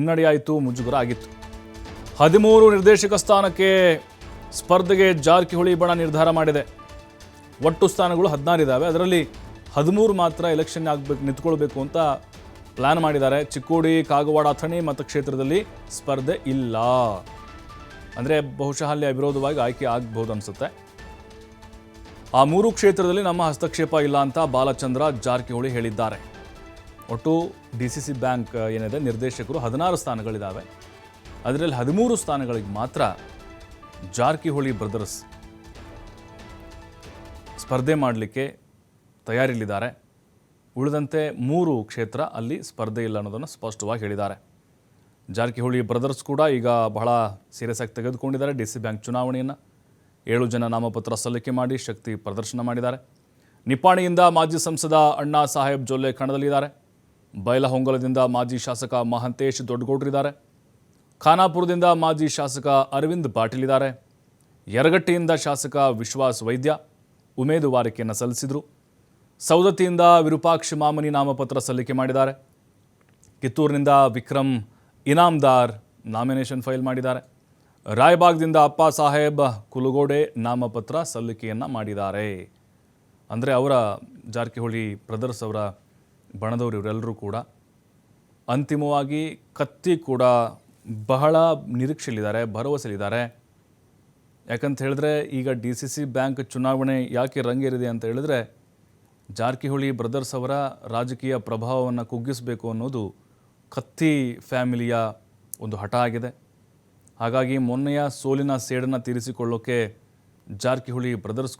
ಹಿನ್ನಡೆಯಾಯಿತು ಮುಜುಗರ ಆಗಿತ್ತು ಹದಿಮೂರು ನಿರ್ದೇಶಕ ಸ್ಥಾನಕ್ಕೆ ಸ್ಪರ್ಧೆಗೆ ಜಾರಕಿಹೊಳಿ ಬಣ ನಿರ್ಧಾರ ಮಾಡಿದೆ. ಒಟ್ಟು ಸ್ಥಾನಗಳು ಹದಿನಾರು ಇದ್ದಾವೆ ಅದರಲ್ಲಿ ಹದಿಮೂರು ಮಾತ್ರ ಎಲೆಕ್ಷನ್ ಆಗಬೇಕು, ನಿಂತ್ಕೊಳ್ಬೇಕು ಅಂತ ಪ್ಲಾನ್ ಮಾಡಿದ್ದಾರೆ. ಚಿಕ್ಕೋಡಿ, ಕಾಗವಾಡ, ಅಥಣಿ ಮತಕ್ಷೇತ್ರದಲ್ಲಿ ಸ್ಪರ್ಧೆ ಇಲ್ಲ. ಅಂದರೆ ಬಹುಶಃ ಅಲ್ಲಿ ಅವಿರೋಧವಾಗಿ ಆಯ್ಕೆ ಆಗಬಹುದು ಅನಿಸುತ್ತೆ. ಆ ಮೂರು ಕ್ಷೇತ್ರದಲ್ಲಿ ನಮ್ಮ ಹಸ್ತಕ್ಷೇಪ ಇಲ್ಲ ಅಂತ ಬಾಲಚಂದ್ರ ಜಾರಕಿಹೊಳಿ ಹೇಳಿದ್ದಾರೆ. ಒಟ್ಟು ಡಿ ಸಿ ಸಿ ಬ್ಯಾಂಕ್ ಏನಿದೆ, ನಿರ್ದೇಶಕರು ಹದಿನಾರು ಸ್ಥಾನಗಳಿದ್ದಾವೆ ಅದರಲ್ಲಿ ಹದಿಮೂರು ಸ್ಥಾನಗಳಿಗೆ ಮಾತ್ರ ಜಾರಕಿಹೊಳಿ ಬ್ರದರ್ಸ್ ಸ್ಪರ್ಧೆ ಮಾಡಲಿಕ್ಕೆ ತಯಾರಿಲಿದ್ದಾರೆ ಉಳಿದಂತೆ ಮೂರು ಕ್ಷೇತ್ರ ಅಲ್ಲಿ ಸ್ಪರ್ಧೆ ಇಲ್ಲ ಅನ್ನೋದನ್ನು ಸ್ಪಷ್ಟವಾಗಿ ಹೇಳಿದ್ದಾರೆ. ಜಾರಕಿಹೊಳಿ ಬ್ರದರ್ಸ್ ಕೂಡ ಈಗ ಬಹಳ ಸೀರಿಯಸ್ ಆಗಿ ತೆಗೆದುಕೊಂಡಿದ್ದಾರೆ. ಡಿ ಸಿ ಬ್ಯಾಂಕ್ ಚುನಾವಣೆಯನ್ನು ಏಳು ಜನ ನಾಮಪತ್ರ ಸಲ್ಲಿಕೆ ಮಾಡಿ ಶಕ್ತಿ ಪ್ರದರ್ಶನ ಮಾಡಿದ್ದಾರೆ. ನಿಪ್ಪಾಣಿಯಿಂದ ಮಾಜಿ ಸಂಸದ ಅಣ್ಣಾ ಸಾಹೇಬ್ ಜೊಲ್ಲೆ ಕಣದಲ್ಲಿದ್ದಾರೆ. ಬೈಲಹೊಂಗಲದಿಂದ ಮಾಜಿ ಶಾಸಕ ಮಹಂತೇಶ್ ದೊಡ್ಡಗೌಡ್ರಿದ್ದಾರೆ. ಖಾನಾಪುರದಿಂದ ಮಾಜಿ ಶಾಸಕ ಅರವಿಂದ್ ಪಾಟೀಲ್ ಇದ್ದಾರೆ. ಯರಗಟ್ಟಿಯಿಂದ ಶಾಸಕ ವಿಶ್ವಾಸ್ ವೈದ್ಯ, ಉಮೇದುವಾರಿಕೆಯನ್ನು ಸಲ್ಲಿಸಿದರು. ಸೌದತ್ತಿಯಿಂದ ವಿರೂಪಾಕ್ಷ ಮಾಮನಿ ನಾಮಪತ್ರ ಸಲ್ಲಿಕೆ ಮಾಡಿದ್ದಾರೆ. ಕಿತ್ತೂರಿನಿಂದ ವಿಕ್ರಮ್ ಇನಾಮ್ದಾರ್ ನಾಮಿನೇಷನ್ ಫೈಲ್ ಮಾಡಿದ್ದಾರೆ. ರಾಯಬಾಗ್ದಿಂದ ಅಪ್ಪ ಸಾಹೇಬ್ ಕುಲಗೋಡೆ ನಾಮಪತ್ರ ಸಲ್ಲಿಕೆಯನ್ನು ಮಾಡಿದ್ದಾರೆ. ಅಂದರೆ ಅವರ ಜಾರಕಿಹೊಳಿ ಬ್ರದರ್ಸ್ ಅವರ ಬಣದವರು ಇವರೆಲ್ಲರೂ ಕೂಡ ಅಂತಿಮವಾಗಿ ಕತ್ತಿ ಕೂಡ ಬಹಳ ನಿರೀಕ್ಷೆಯಲ್ಲಿದ್ದಾರೆ ಭರವಸೆಲಿದ್ದಾರೆ ಯಾಕಂತ ಹೇಳಿದ್ರೆ ಈಗ ಡಿ ಸಿ ಸಿ ಬ್ಯಾಂಕ್ ಚುನಾವಣೆ ಯಾಕೆ ರಂಗೇರಿದೆ ಅಂತ ಹೇಳಿದ್ರೆ ಜಾರಕಿಹೊಳಿ ಬ್ರದರ್ಸ್ ಅವರ ರಾಜಕೀಯ ಪ್ರಭಾವವನ್ನು ಕುಗ್ಗಿಸಬೇಕು ಅನ್ನೋದು ಕತ್ತಿ ಫ್ಯಾಮಿಲಿಯ ಒಂದು ಹಠ ಆಗಿದೆ. ಹಾಗಾಗಿ ಮೊನ್ನೆಯ ಸೋಲಿನ ಸೇಡನ್ನು ತೀರಿಸಿಕೊಳ್ಳೋಕೆ ಜಾರಕಿಹೊಳಿ ಬ್ರದರ್ಸ್